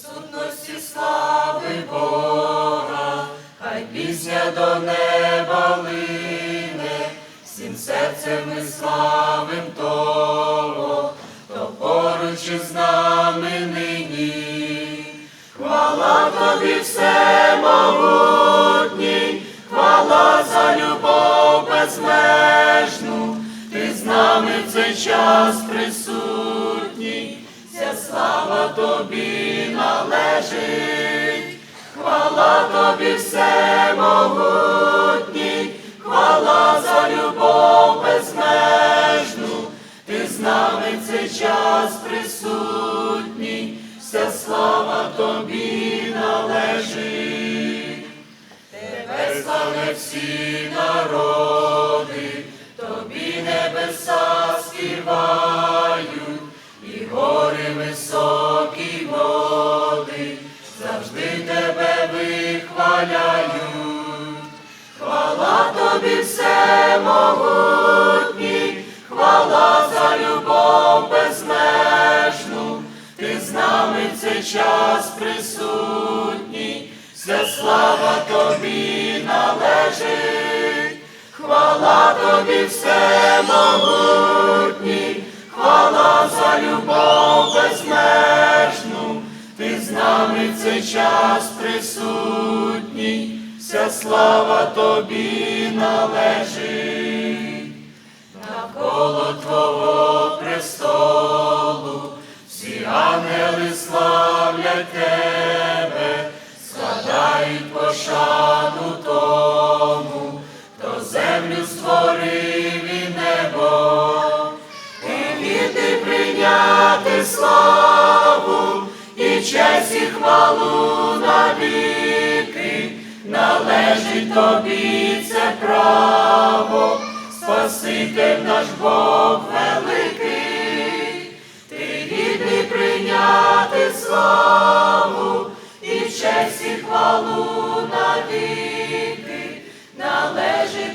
сутності слави Бога, хай пісня до неба лине, всім серцем ми славим того, хто поруч із нами нині. Хвала тобі всемогутній, хвала за любов безмежну, ти з нами в цей час присутній, вся слава тобі тобі всемогутній, хвала за любов безмежну, ти з нами цей час присутній, вся слава тобі належить. Тебе славлять всі народи, тобі небеса співають, і гори високі вихваляють. Хвала тобі всемогутній, хвала за любов безмежну, ти з нами в цей час присутній, вся слава тобі належить, хвала тобі всемогутній, хвала за любов безмежну, ти з нами цей час присутній, вся слава тобі належить. Навколо Твого престолу всі ангели славлять Тебе, складають пошану тому, хто землю створив і небо. Ти гідний прийняти славу і честь і хвалу навіки, належить тобі це право, Спаситель наш Бог великий, ти гідний прийняти славу і в честь і хвалу навіки належить.